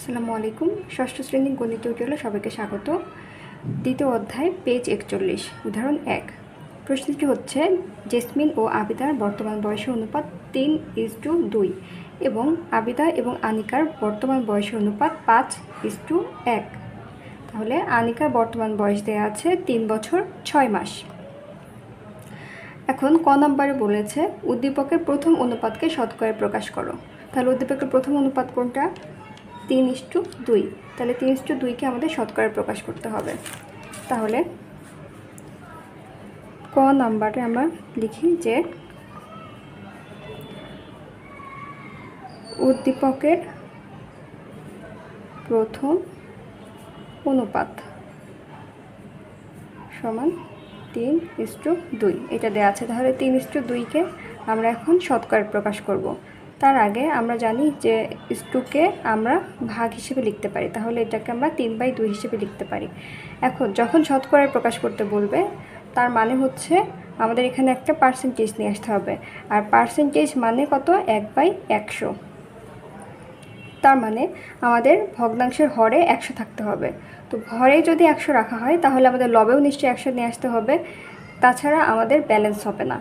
আসসালামু আলাইকুম। ষষ্ঠ শ্রেণির গণিত টিউটোরিয়ালে সবাইকে স্বাগত। দ্বিতীয় অধ্যায় পেজ একচল্লিশ, উদাহরণ এক। প্রশ্নটি হচ্ছে, জেসমিন ও আবিদার বর্তমান বয়সের অনুপাত তিন ইস টু দুই এবং আবিদা এবং আনিকার বর্তমান বয়সের অনুপাত পাঁচ ইস টু এক। তাহলে আনিকার বর্তমান বয়স দেওয়া আছে তিন বছর ছয় মাস। এখন ক নম্বরে বলেছে, উদ্দীপকের প্রথম অনুপাতকে শতকরায় প্রকাশ করো। তাহলে উদ্দীপকের প্রথম অনুপাত কোনটা? তিন ইস্টু দুই। তাহলে তিন ইস্টু দুইকে আমাদের শতকরায় প্রকাশ করতে হবে। তাহলে ক নাম্বারে আমরা লিখি যে উদ্দীপকের প্রথম অনুপাত সমান তিন ইস্টু দুই। এটা দেওয়া আছে। তাহলে তিন ইস্টু দুইকে আমরা এখন শতকরা প্রকাশ করব। তার আগে আমরা জানি যে ইস্টুকে আমরা ভাগ হিসেবে লিখতে পারি। তাহলে এটাকে আমরা তিন বাই দুই হিসেবে লিখতে পারি। এখন যখন শতকরায় প্রকাশ করতে বলবে, তার মানে হচ্ছে আমাদের এখানে একটা পার্সেন্টেজ নিয়ে আসতে হবে। আর পার্সেন্টেজ মানে কত? এক বাই একশো। তার মানে আমাদের ভগ্নাংশের হরে একশো থাকতে হবে। তো ঘরে যদি একশো রাখা হয়, তাহলে আমাদের লবেও নিশ্চয়ই একশো নিয়ে আসতে হবে। তাছাড়া আমাদের ব্যালেন্স হবে না।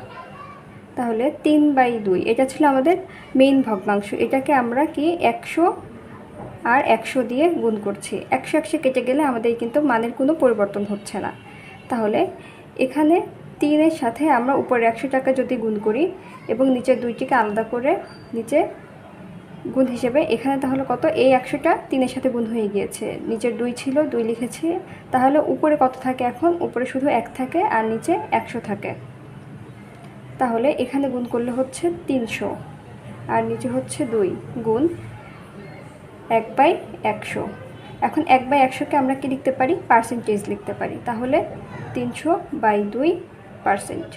তাহলে তিন বাই দুই। এটা ছিল আমাদের মেইন ভগ্নাংশ। এটাকে আমরা কি একশো আর একশো দিয়ে গুণ করছি। একশো একশো কেটে গেলে আমাদের কিন্তু মানের কোনো পরিবর্তন হচ্ছে না। তাহলে এখানে তিনের সাথে আমরা উপরে একশো টাকা যদি গুণ করি এবং নিচের দুইটিকে আলাদা করে নিচে গুণ হিসেবে, এখানে তাহলে কত? এই একশোটা তিনের সাথে গুণ হয়ে গিয়েছে। নিচের দুই ছিল, দুই লিখেছি। তাহলে উপরে কত থাকে এখন? উপরে শুধু এক থাকে আর নিচে একশো থাকে। তাহলে এখানে গুণ করলে হচ্ছে তিনশো। আর নিচে হচ্ছে দুই, গুণ এক বাই একশো। এখন এক বাই একশোকে আমরা কি লিখতে পারি? পার্সেন্টেজ লিখতে পারি। তাহলে তিনশো বাই দুই পার্সেন্ট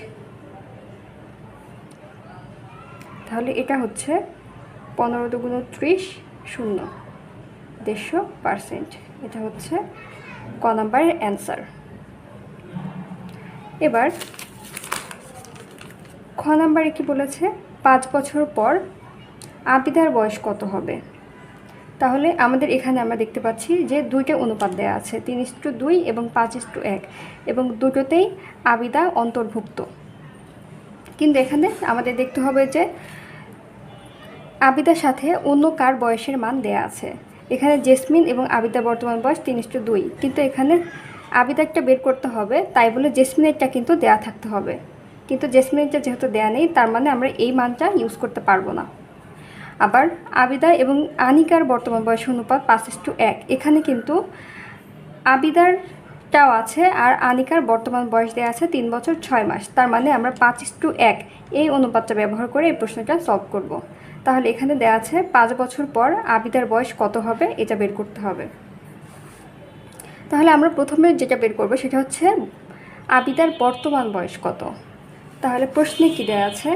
তাহলে এটা হচ্ছে পনেরো দুগুণ ত্রিশ শূন্য, দেড়শো পার্সেন্ট এটা হচ্ছে ক নাম্বারের অ্যান্সার এবার খ নাম্বারে কি বলেছে? পাঁচ বছর পর আবিদার বয়স কত হবে? তাহলে আমাদের এখানে আমরা দেখতে পাচ্ছি যে দুইটা অনুপাত দেওয়া আছে, তিন ইস্টু দুই এবং পাঁচ ইস্টু এক, এবং দুটোতেই আবিদা অন্তর্ভুক্ত। কিন্তু এখানে আমাদের দেখতে হবে যে আবিদার সাথে অন্য কার বয়সের মান দেয়া আছে? এখানে জেসমিন এবং আবিদার বর্তমান বয়স তিন ইস্টু দুই, কিন্তু এখানে আবিদারটা বের করতে হবে, তাই বলে জেসমিনেরটা কিন্তু দেয়া থাকতে হবে। কিন্তু জেসমিনেরটা যেহেতু দেয়া নেই, তার মানে আমরা এই মানটা ইউজ করতে পারব না। আবার আবিদা এবং আনিকার বর্তমান বয়স অনুপাত পাঁচ টু এক। এখানে কিন্তু আবিদারটাও আছে আর আনিকার বর্তমান বয়স দেওয়া আছে তিন বছর ছয় মাস। তার মানে আমরা পাঁচ টু এক এই অনুপাতটা ব্যবহার করে এই প্রশ্নটা সলভ করব। তাহলে এখানে দেওয়া আছে পাঁচ বছর পর আবিদার বয়স কত হবে, এটা বের করতে হবে। তাহলে আমরা প্রথমে যেটা বের করব সেটা হচ্ছে আবিদার বর্তমান বয়স কত। তাহলে প্রশ্নে কি দেওয়া আছে?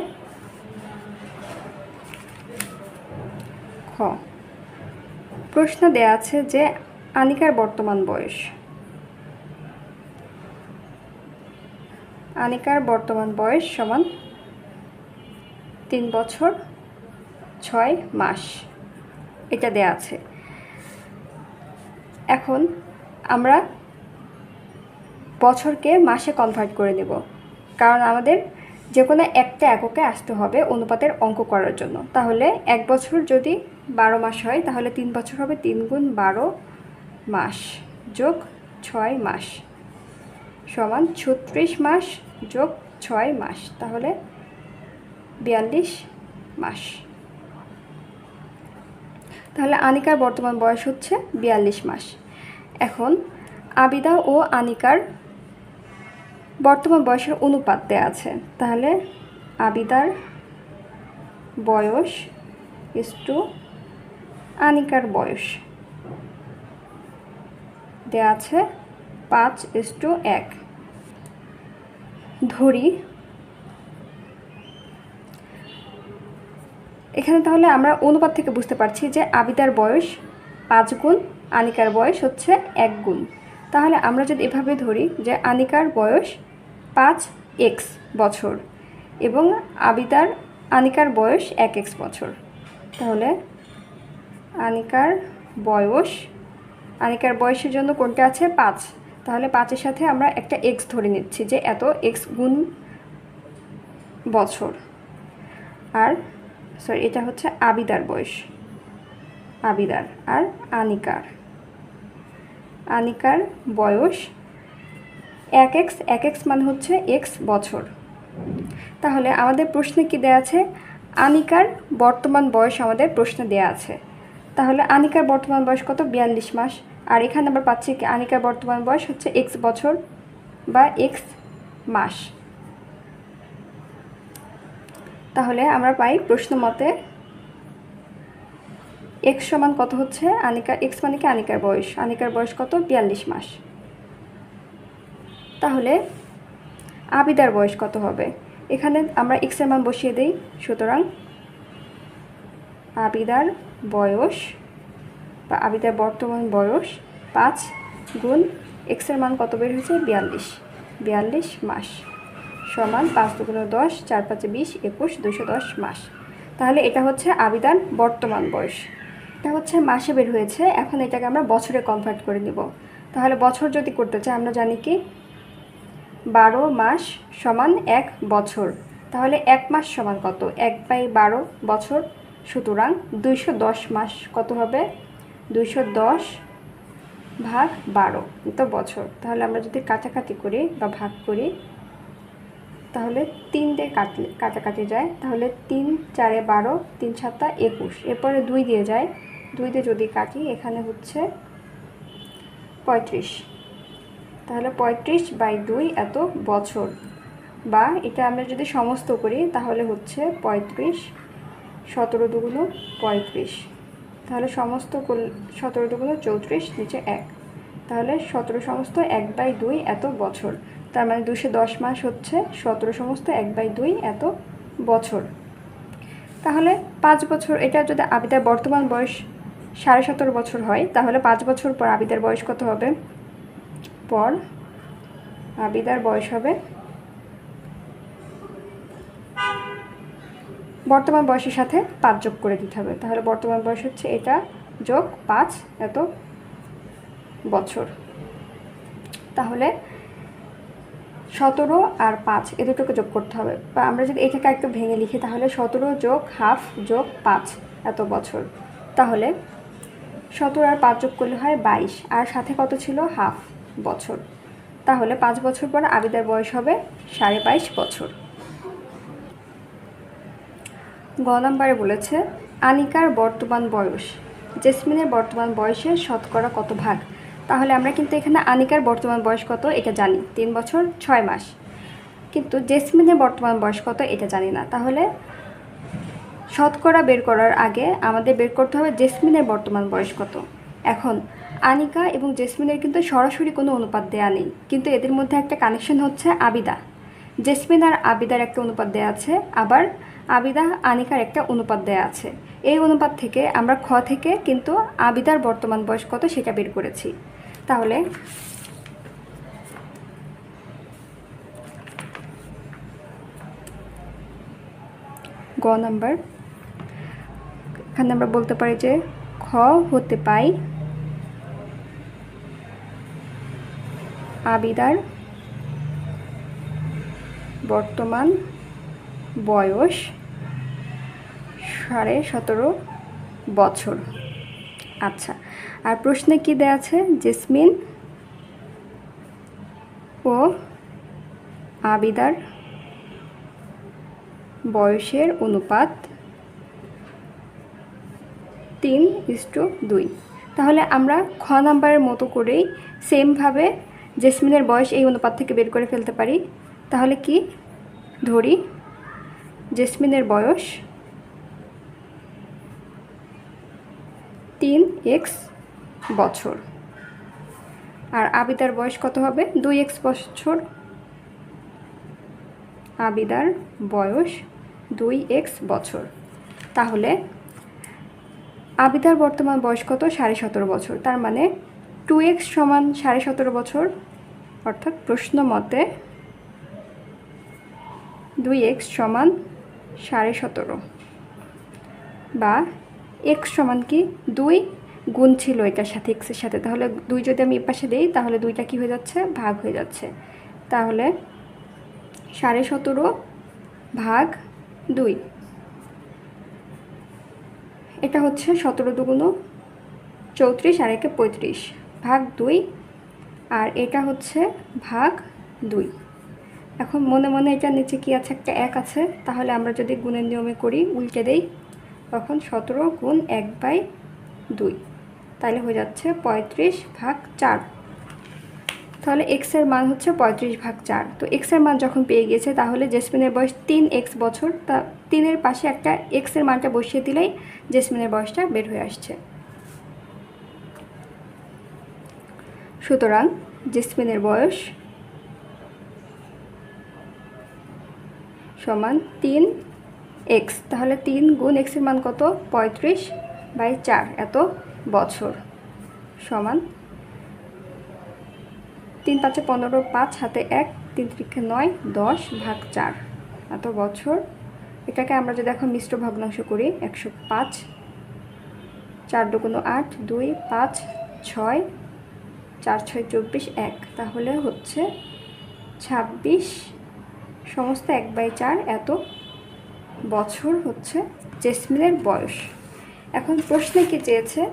খ। প্রশ্ন দেয়া আছে যে আনিকার বর্তমান বয়স। আনিকার বর্তমান বয়স সমান তিন বছর ছয় মাস। এটা দেয়া আছে। এখন আমরা বছরকে মাসে কনভার্ট করে নেব। কারণ আমাদের যে কোনো একটা এককে আসতে হবে অনুপাতের অঙ্ক করার জন্য। তাহলে এক বছর যদি বারো মাস হয়, তাহলে তিন বছর হবে তিন গুণ বারো মাস যোগ ছয় মাস সমান ছত্রিশ মাস যোগ ছয় মাস, তাহলে বিয়াল্লিশ মাস। তাহলে আনিকার বর্তমান বয়স হচ্ছে বিয়াল্লিশ মাস। এখন আবিদা ও আনিকার বর্তমান বয়সের অনুপাত দেওয়া আছে। তাহলে আবিদার বয়স ইস টু আনিকার বয়স। দেওয়া আছে পাঁচ ইস টু এক। ধরি। এখানে তাহলে আমরা অনুপাত থেকে বুঝতে পারছি যে আবিদার বয়স পাঁচ গুণ, আনিকার বয়স হচ্ছে এক গুণ। তাহলে আমরা যদি এভাবে ধরি যে আনিকার বয়স পাঁচ এক্স বছর এবং আবিদার আনিকার বয়স এক এক্স বছর। তাহলে আনিকার বয়স, আনিকার বয়সের জন্য কোনটা আছে? পাঁচ। তাহলে পাঁচের সাথে আমরা একটা এক্স ধরে নিচ্ছি যে এত এক্স গুণ বছর। আর সরি, এটা হচ্ছে আবিদার বয়স। আবিদার আর আনিকার। আনিকার বয়স এক এক্স এক এক্স মানে হচ্ছে এক্স বছর। তাহলে আমাদের প্রশ্নে কি দেয়া আছে? আনিকার বর্তমান বয়স আমাদের প্রশ্নে দেয়া আছে। তাহলে আনিকার বর্তমান বয়স কত? বিয়াল্লিশ মাস। আর এখানে আমরা পাচ্ছি কি? আনিকার বর্তমান বয়স হচ্ছে এক্স বছর বা এক্স মাস। তাহলে আমরা পাই প্রশ্ন মতে এক্স সমান কত হচ্ছে? আনিকা এক্স মানে কি? আনিকার বয়স। আনিকার বয়স কত? বিয়াল্লিশ মাস। তাহলে আবিদার বয়স কত হবে? এখানে আমরা এক্সের মান বসিয়ে দিই। সুতরাং আবিদার বয়স বা আবিদার বর্তমান বয়স পাঁচ গুণ এক্সের মান কত বের হয়েছে? বিয়াল্লিশ। বিয়াল্লিশ মাস সমান পাঁচ দুগুণ দশ, চার পাঁচে বিশ, একুশ দুশো দশ মাস। তাহলে এটা হচ্ছে আবিদার বর্তমান বয়স। এটা হচ্ছে মাসে বের হয়েছে, এখন এটাকে আমরা বছরে কনভার্ট করে নিব। তাহলে বছর যদি করতে চাই, আমরা জানি কি? বারো মাস সমান এক বছর। তাহলে এক মাস সমান কত? এক বাই বারো বছর, সুতরাং দুইশো দশ মাস কত হবে? দুইশো দশ ভাগ বারো তো বছর। তাহলে আমরা যদি কাটাকাটি করি বা ভাগ করি তাহলে তিন দিয়ে কাটলে কাটাকাটি যায়, তাহলে তিন, চারে বারো, তিন সাতটা একুশ। এরপরে দুই দিয়ে যায়। দুই দিয়ে যদি কাটি, এখানে হচ্ছে পঁয়ত্রিশ। তাহলে পঁয়ত্রিশ বাই দুই এত বছর। বা এটা আমরা যদি সমস্ত করি, তাহলে হচ্ছে পঁয়ত্রিশ, সতেরো দুগুলো পঁয়ত্রিশ। তাহলে সমস্ত সতেরো দুগুলো চৌত্রিশ, নিচে এক। তাহলে সতেরো সমস্ত এক বাই দুই এত বছর। তার মানে দুশো দশ মাস হচ্ছে সতেরো সমস্ত এক বাই দুই এত বছর। তাহলে পাঁচ বছর, এটা যদি আবিদার বর্তমান বয়স সাড়ে সতেরো বছর হয়, তাহলে পাঁচ বছর পর আবিদার বয়স কত হবে? পর আবিদার বয়স হবে বর্তমান বয়সের সাথে পাঁচ যোগ করে দিতে হবে। তাহলে বর্তমান বয়স হচ্ছে এটা যোগ পাঁচ এত বছর। তাহলে সতেরো আর পাঁচ, এ দুটোকে যোগ করতে হবে। বা আমরা যদি এটাকে একটু ভেঙে লিখি, তাহলে সতেরো যোগ হাফ যোগ পাঁচ, এত বছর। তাহলে সতেরো আর পাঁচ যোগ করলে হয় বাইশ, আর সাথে কত ছিল? হাফ বছর। তাহলে পাঁচ বছর পর আবিদার বয়স হবে সাড়ে বাইশ বছর। গ নম্বরে বলেছে, আনিকার বর্তমান বয়স। জেসমিনের বর্তমান বয়সের শতকরা কত ভাগ? তাহলে আমরা কিন্তু এখানে আনিকার বর্তমান বয়স কত এটা জানি, তিন বছর ছয় মাস। কিন্তু জেসমিনের বর্তমান বয়স কত এটা জানি না। তাহলে শতকরা বের করার আগে আমাদের বের করতে হবে জেসমিনের বর্তমান বয়স কত। এখন আনিকা এবং জেসমিনের কিন্তু সরাসরি কোনো অনুপাত দেয়া নেই, কিন্তু এদের মধ্যে একটা কানেকশন হচ্ছে আবিদা। জেসমিন আর আবিদার একটা অনুপাত দেয়া আছে, আবার আবিদা আনিকার একটা অনুপাত দেয়া আছে। এই অনুপাত থেকে আমরা খ থেকে কিন্তু আবিদার বর্তমান বয়স কত সেটা বের করেছি। তাহলে গ নাম্বার। এখানে আমরা বলতে পারি যে খ হতে পাই আবিদার বর্তমান বয়স সাড়ে সতেরো বছর। আচ্ছা আর প্রশ্নে কি দেয়া আছে? জেসমিন ও আবিদার বয়সের অনুপাত তিন ইস্টু দুই। তাহলে আমরা খ নাম্বারের মতো করেই সেমভাবে জেসমিনের বয়স এই অনুপাত থেকে বের করে ফেলতে পারি। তাহলে কি? ধরি, জেসমিনের বয়স তিন এক্স বছর। আর আবিদার বয়স কত হবে? দুই এক্স বছর। আবিদার বয়স দুই এক্স বছর। তাহলে আবিদার বর্তমান বয়স কত? সাড়ে সতেরো বছর। তার মানে টু এক্স সমান সাড়ে সতেরো বছর। অর্থাৎ প্রশ্ন মতে দুই এক্স সমান সাড়ে সতেরো বা এক্স সমান কি? দুই গুণ ছিল এটার সাথে এক্সের সাথে। তাহলে দুই যদি আমি এ পাশে দিই, তাহলে দুইটা কী হয়ে যাচ্ছে? ভাগ হয়ে যাচ্ছে। তাহলে সাড়ে সতেরো ভাগ দুই। এটা হচ্ছে সতেরো দুগুণ চৌত্রিশ আর একে পঁয়ত্রিশ। ভাগ দুই আর এটা হচ্ছে ভাগ দুই। এখন মনে মনে এটার নিচে কি আছে? একটা এক আছে। তাহলে আমরা যদি গুণের নিয়মে করি, উল্টে দেই তখন সতেরো গুণ এক বাই দুই। তাহলে হয়ে যাচ্ছে পঁয়ত্রিশ ভাগ চার। তাহলে এক্সের মান হচ্ছে পঁয়ত্রিশ ভাগ চার। তো এক্সের মান যখন পেয়ে গেছে তাহলে জেসমিনের বয়স তিন এক্স বছর। তা তিনের পাশে একটা এক্সের মানটা বসিয়ে দিলেই জেসমিনের বয়সটা বের হয়ে আসছে। সুতরাং জেসমিনের বয়স সমান তিন এক্স তাহলে তিন গুণ এক্সের মান কত? পঁয়ত্রিশ বাই চার, এত বছর সমান তিন পাঁচে পনেরো, পাঁচ হাতে এক, তিন ত্রিক্ষে নয়, দশ ভাগ চার, এত বছর। এটাকে আমরা যদি এখন মিশ্র ভগ্নাংশ করি, একশো পাঁচ, চার দুগুণ আট, দুই, পাঁচ, ছয়, চার, ছয়, চব্বিশ, এক, তাহলে হচ্ছে ছাব্বিশ সমস্ত এক বাই চার, এত বছর হচ্ছে জেসমিনের বয়স। এখন প্রশ্নে কি চেয়েছে?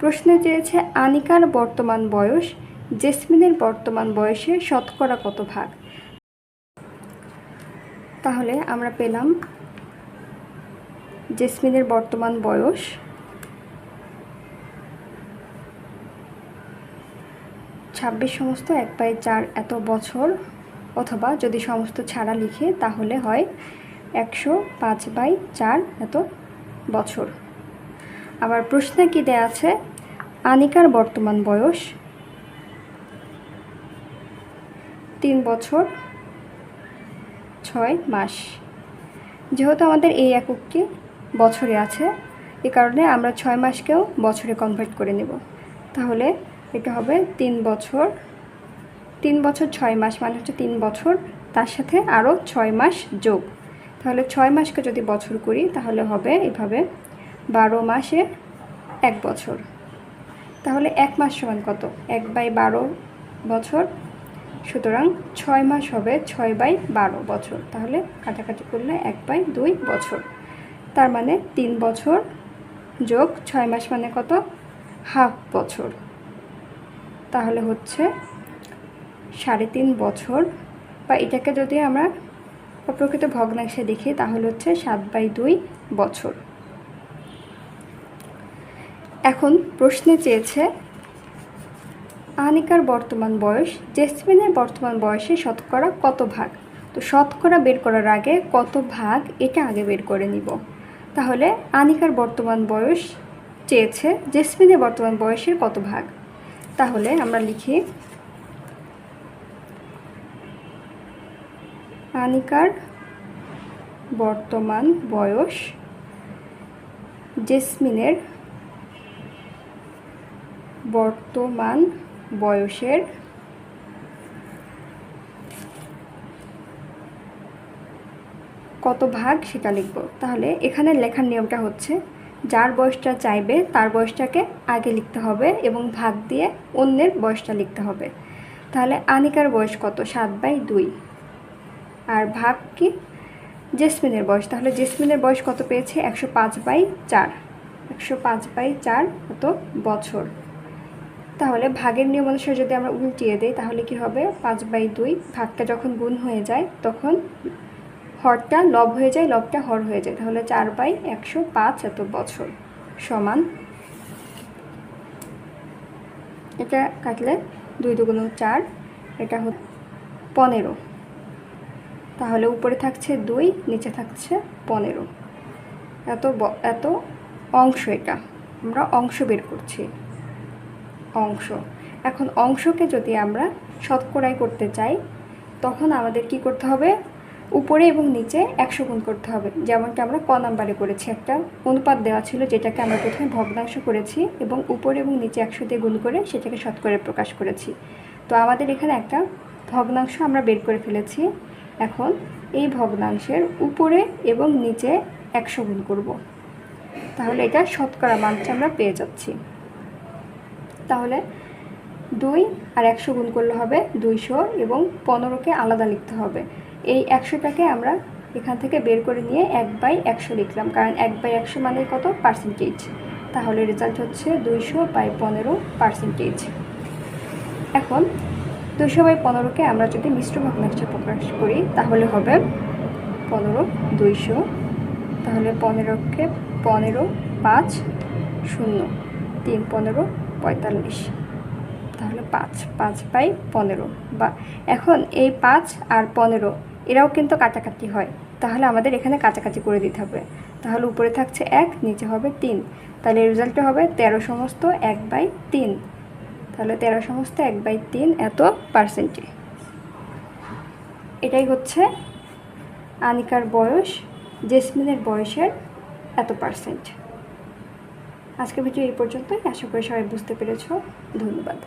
প্রশ্নে চেয়েছে আনিকার বর্তমান বয়স, জেসমিনের বর্তমান বয়সে শতকরা কত ভাগ? তাহলে আমরা পেলাম জেসমিনের বর্তমান বয়স। ছাব্বিশ সমস্ত এক বাই চার এত বছর, অথবা যদি সমস্ত ছাড়া লিখে, তাহলে হয় একশো পাঁচ বাই চার এত বছর। আবার প্রশ্নে কি দেয়া আছে? আনিকার বর্তমান বয়স তিন বছর ছয় মাস। যেহেতু আমাদের এই এককটি বছরে আছে, এ কারণে আমরা ছয় মাসকেও বছরে কনভার্ট করে নেব। তাহলে এটা হবে তিন বছর তিন বছর ছয় মাস মানে হচ্ছে তিন বছর, তার সাথে আরও ছয় মাস যোগ। তাহলে ছয় মাসকে যদি বছর করি, তাহলে হবে এভাবে বারো মাসে এক বছর। তাহলে এক মাস সমান কত? এক বাই বারো বছর। সুতরাং ছয় মাস হবে ছয় বাই বারো বছর। তাহলে কাটাকাটি করলে এক বাই দুই বছর। তার মানে তিন বছর যোগ ছয় মাস মানে কত? হাফ বছর। তাহলে হচ্ছে সাড়ে তিন বছর। বা এটাকে যদি আমরা প্রকৃত ভগ্নাংশে দেখি, তাহলে হচ্ছে সাত বাই দুই বছর। এখন প্রশ্নে চেয়েছে, আনিকার বর্তমান বয়স, জেসমিনের বর্তমান বয়সে শতকরা কত ভাগ? তো শতকরা বের করার আগে কত ভাগ এটা আগে বের করে নিব। তাহলে আনিকার বর্তমান বয়স চেয়েছে, জেসমিনের বর্তমান বয়সের কত ভাগ? তাহলে আমরা লিখি আনিকার বর্তমান বয়স জেসমিনের বর্তমান বয়সের কত ভাগ সেটা লিখব। তাহলে এখানে লেখার নিয়মটা হচ্ছে, যার বয়সটা চাইবে তার বয়সটাকে আগে লিখতে হবে এবং ভাগ দিয়ে অন্যের বয়সটা লিখতে হবে। তাহলে আনিকার বয়স কত? সাত বাই দুই। আর ভাগ কি? জেসমিনের বয়স। তাহলে জেসমিনের বয়স কত পেয়েছে? একশো পাঁচ বাই চার। একশো পাঁচ বাই চার কত বছর? তাহলে ভাগের নিয়ম অনুসারে যদি আমরা উল্টিয়ে দিই, তাহলে কি হবে? পাঁচ বাই দুই। ভাগটা যখন গুণ হয়ে যায়, তখন হরটা লব হয়ে যায়, লবটা হর হয়ে যায়। তাহলে চার বাই একশো পাঁচ এত বছর সমান। এটা কাটলে দুই দুগুণ চার, এটা হচ্ছে পনেরো। তাহলে উপরে থাকছে দুই, নিচে থাকছে পনেরো। এত এত অংশ এটা। আমরা অংশ বের করছি। অংশ। এখন অংশকে যদি আমরা শতকরাই করতে চাই, তখন আমাদের কি করতে হবে? উপরে এবং নিচে একশো গুণ করতে হবে। যেমনটা আমরা ক নাম্বারে করেছি। একটা অনুপাত দেওয়া ছিল যেটাকে আমরা প্রথমে ভগ্নাংশ করেছি এবং উপরে এবং নিচে একশো দিয়ে গুণ করে সেটাকে শতকরে প্রকাশ করেছি। তো আমাদের এখানে একটা ভগ্নাংশ আমরা বের করে ফেলেছি। এখন এই ভগ্নাংশের উপরে এবং নিচে একশো গুণ করব। তাহলে এটা শতকরা মানটা আমরা পেয়ে যাচ্ছি। তাহলে দুই আর একশো গুণ করলে হবে দুইশো এবং পনেরোকে আলাদা লিখতে হবে। এই একশোটাকে আমরা এখান থেকে বের করে নিয়ে এক বাই একশো লিখলাম, কারণ এক বাই একশো মানে কত? পার্সেন্টেজ। তাহলে রেজাল্ট হচ্ছে দুইশো বাই পনেরো পার্সেন্টেজ। এখন দুইশো বাই পনেরোকে আমরা যদি মিশ্র ভগ্নাংশে প্রকাশ করি, তাহলে হবে পনেরো, দুইশো। তাহলে পনেরোকে পনেরো, পাঁচ, শূন্য। তিন, পনেরো, পঁয়তাল্লিশ। তাহলে পাঁচ পাঁচ বাই পনেরো। বা এখন এই পাঁচ আর পনেরো, এরাও কিন্তু কাটাকাটি হয়। তাহলে আমাদের এখানে কাছাকাছি করে দিতে হবে। তাহলে উপরে থাকছে এক, নিচে হবে তিন। তাহলে রেজাল্টটা হবে তেরো সমস্ত এক বাই তিন। তাহলে তেরো সমস্ত এক বাই তিন এত পার্সেন্টে এটাই হচ্ছে আনিকার বয়স, জেসমিনের বয়সের এত পার্সেন্ট আজকের ভিডিও এই পর্যন্তই। আশা করি সবাই বুঝতে পেরেছ। ধন্যবাদ।